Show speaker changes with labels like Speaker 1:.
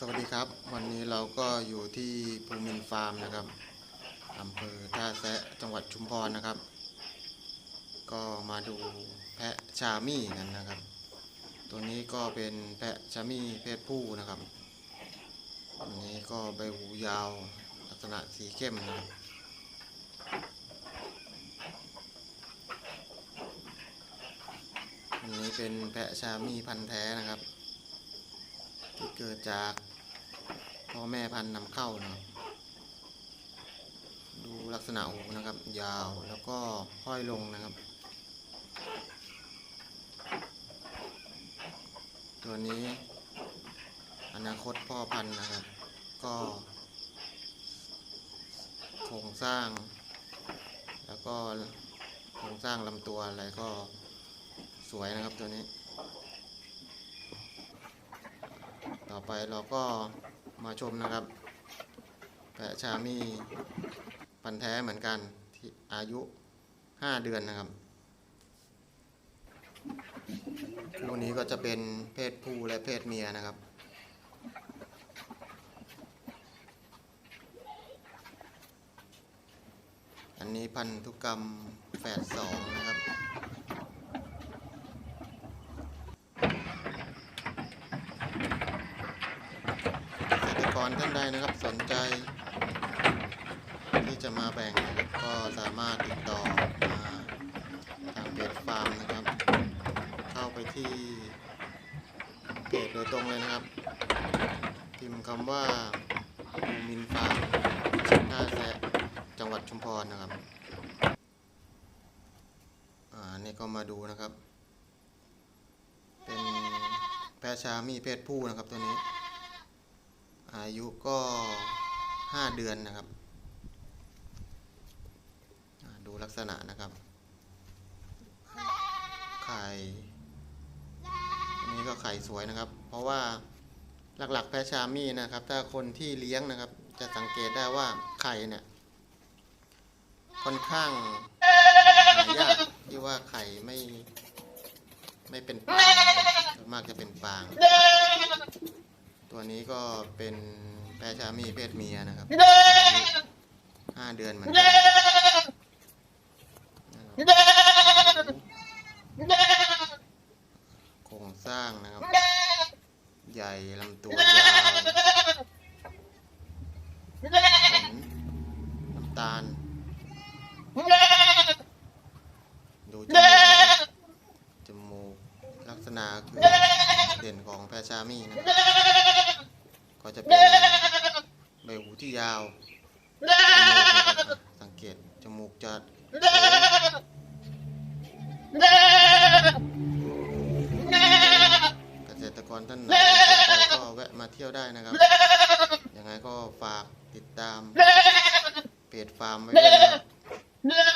Speaker 1: สวัสดีครับ วันนี้เราก็อยู่ที่ภูมินฟาร์มนะครับอำเภอท่าแซะจังหวัดชุมพรนะครับ ก็มาดูแพะชามี่กันนะครับ ตัวนี้ก็เป็นแพะชามี่เพศผู้นะครับอันนี้ก็ใบหูยาวลักษณะสีเข้มนะครับอันนี้เป็นแพะชามี่พันธุ์แท้นะครับที่เกิดจาก พ่อแม่พันธุ์นำเข้านะครับ ดูลักษณะหูนะครับ ยาวแล้วก็ห้อยลงนะครับ ตัวนี้ อนาคตพ่อพันธุ์นะครับ ก็โครงสร้าง แล้วก็โครงสร้างลำตัวอะไรก็สวยนะครับตัวนี้ ต่อไปเราก็ มาชมนะครับ แพะชามีพันธุ์แท้เหมือนกันที่อายุ 5 เดือนนะครับคู่นี้ก็จะเป็นเพศผู้และเพศเมียนะครับอันนี้พันธุกรรมแฝดสองนะครับ เกษต รท่านใดนะครับสนใจ ที่จะมาแบ่งนะครับก็สามารถติดต่อมาทางเพจฟาร์มนะครับ เข้าไปที่เพจโดยตรงเลยนะครับ พิมพ์คำว่าภูมินฟาร์มท่าแซะจังหวัดชุมพรนะครับอ่านี่ก็มาดูนะครับ เป็นแพะชามีเพศผู้นะครับตัวนี้ อายุก็ห้าเดือนนะครับ ดูลักษณะนะครับ ไข่อันนี้ก็ไข่สวยนะครับ เพราะว่าหลักๆแพชามี่นะครับ ถ้าคนที่เลี้ยงนะครับ จะสังเกตได้ว่าไข่เนี่ย ค่อนข้างหายากที่ว่าไข่ไม่ ไม่เป็นปางส่วนมากจะเป็นปาง ตัวนี้ก็เป็นแพะชามีเพศเมียนะครับห้าเดือนเหมือนกันโครงสร้างนะครับ ใหญ่ลำตัวยาวขนน้ำตาล ดูจมูกนะครับจมูกลัก ษณะคือเด่นของแพชามีนะก็จะเป็นใบหูที่ยาว สังเกตจมูกจะเกษตรกรท่านไหนก็แวะมาเที่ยวได้นะครับ ยังไงก็ฝากติดตามเพจฟาร์มไว้ด้วยนะ